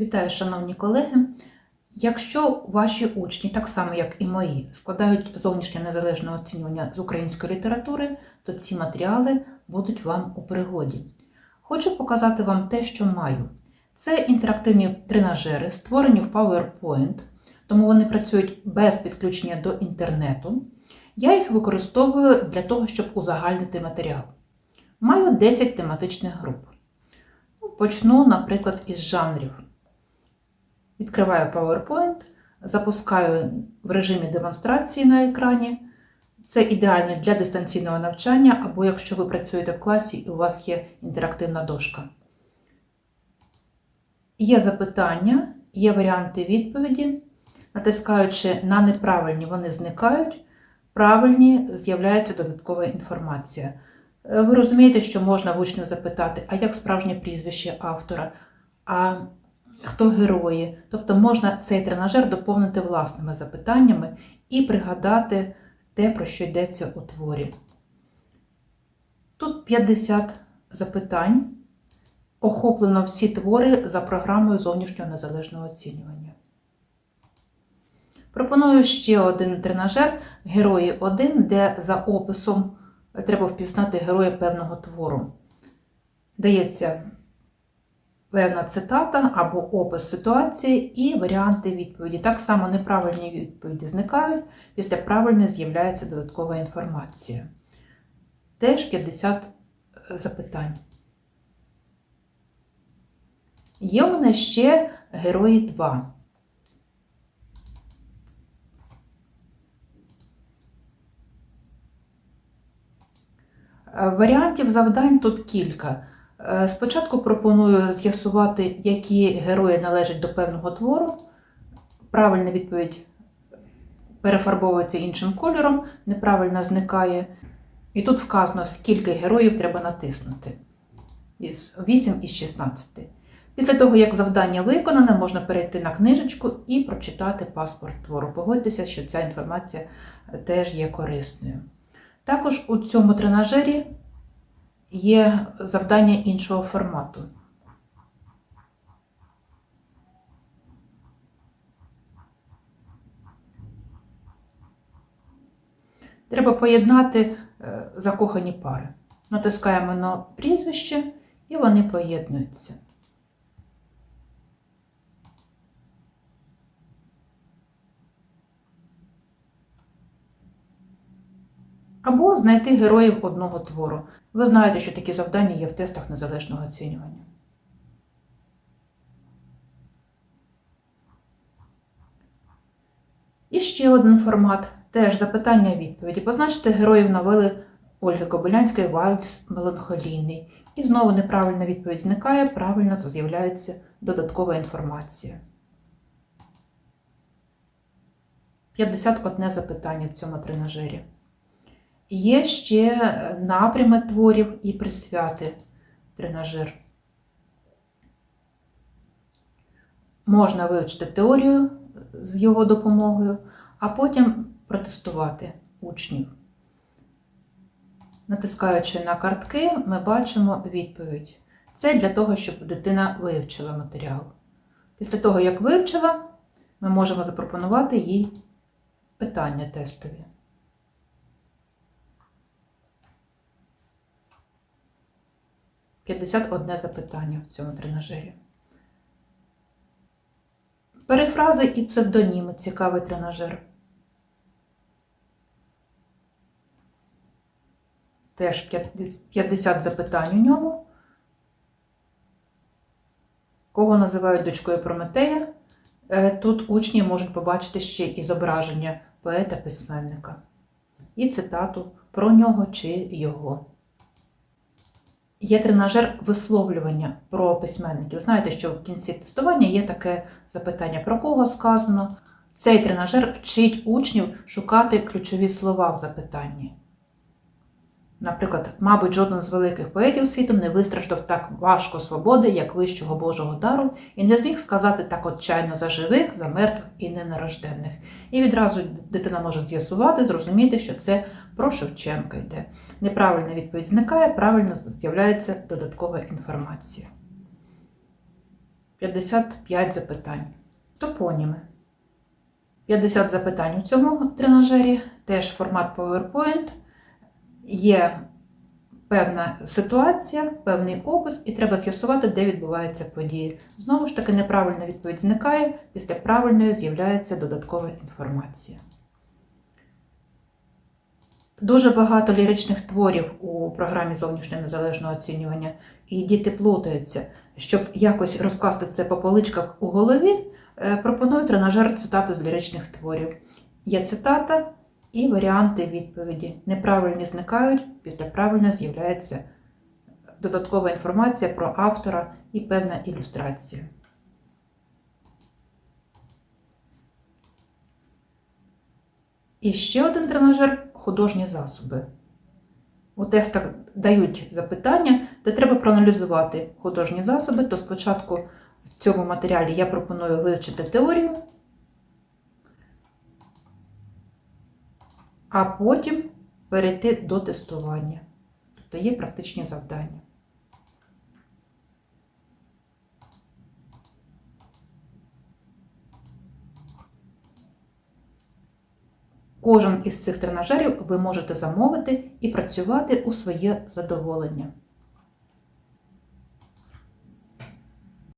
Вітаю, шановні колеги. Якщо ваші учні, так само як і мої, складають зовнішнє незалежне оцінювання з української літератури, то ці матеріали будуть вам у пригоді. Хочу показати вам те, що маю. Це інтерактивні тренажери, створені в PowerPoint, тому вони працюють без підключення до інтернету. Я їх використовую для того, щоб узагальнити матеріал. Маю 10 тематичних груп. Ну, Почну, наприклад, із жанрів. Відкриваю PowerPoint, запускаю в режимі демонстрації на екрані. Це ідеально для дистанційного навчання, або якщо ви працюєте в класі і у вас є інтерактивна дошка. Є запитання, є варіанти відповіді. Натискаючи на неправильні, вони зникають, правильні з'являється додаткова інформація. Е, Ви розумієте, що можна в учнів запитати, а як справжнє прізвище автора, а хто герої. Тобто можна цей тренажер доповнити власними запитаннями і пригадати те, про що йдеться у творі. Тут 50 запитань. Охоплено всі твори за програмою зовнішнього незалежного оцінювання. Пропоную ще один тренажер Герої 1, де за описом треба впізнати героя певного твору. Дається певна цитата або опис ситуації і варіанти відповіді. Так само неправильні відповіді зникають, після правильної з'являється додаткова інформація. Теж 50 запитань. Є у мене ще герої 2. Варіантів завдань тут кілька. Е, Спочатку пропоную з'ясувати, які герої належать до певного твору. Правильна відповідь перефарбовується іншим кольором, неправильна зникає. І тут вказано, скільки героїв треба натиснути. Із 8 із 16. Після того, як завдання виконане, можна перейти на книжечку і прочитати паспорт твору. Погодьтеся, що ця інформація теж є корисною. Також у цьому тренажері є завдання іншого формату. Треба поєднати е, закохані пари. Натискаємо на прізвище і вони поєднуються. Або знайти героїв одного твору. Ви знаєте, що такі завдання є в тестах незалежного оцінювання. І ще один формат теж запитання-відповіді. Позначте героїв новели Ольги Кобилянської Вальс меланхолійний. І знову неправильна відповідь зникає, правильно то з'являється додаткова інформація. 51 запитання в цьому тренажері. Є ще напрями творів і присвяти тренажер. Можна вивчити теорію з його допомогою, а потім протестувати учнів. Натискаючи на картки, ми бачимо відповідь. Це для того, щоб дитина вивчила матеріал. Після того, як вивчила, ми можемо запропонувати їй питання тестові. П'ятдесят одне запитання в цьому тренажері. Перефрази і псевдоніми цікавий тренажер. Теж 50 запитань у ньому. Кого називають дочкою Прометея? Е, Тут учні можуть побачити ще і зображення поета-письменника. І цитату про нього чи його. Є тренажер висловлювання про письменників. Знаєте, що в кінці тестування є таке запитання, про кого сказано. Цей тренажер вчить учнів шукати ключові слова в запитанні. Наприклад, мабуть, жоден з великих поетів світу не вистраждав так важко свободи, як вищого Божого дару, і не зміг сказати так отчайно за живих, за мертвих і ненарожденних. І відразу дитина може з'ясувати, зрозуміти, що це про Шевченка йде. Неправильна відповідь зникає, правильно з'являється додаткова інформація. 55 запитань. Топоніми. 50 запитань у цьому тренажері, теж формат PowerPoint. Є певна ситуація, певний опис, і треба з'ясувати, де відбуваються події. Знову ж таки, неправильна відповідь зникає, після правильної з'являється додаткова інформація. Дуже багато ліричних творів у програмі зовнішнього незалежного оцінювання, і діти плутаються. Щоб якось розкласти це по поличках у голові, е, пропоную тренажер цитати з ліричних творів. Є цитата і варіанти відповіді. Неправильні зникають, після правильної з'являється додаткова інформація про автора і певна ілюстрація. І ще один тренажер художні засоби. У тестах дають запитання, де треба проаналізувати художні засоби, то спочатку в цьому матеріалі я пропоную вивчити теорію, а потім перейти до тестування. Тобто є практичні завдання. Кожен із цих тренажерів ви можете замовити і працювати у своє задоволення.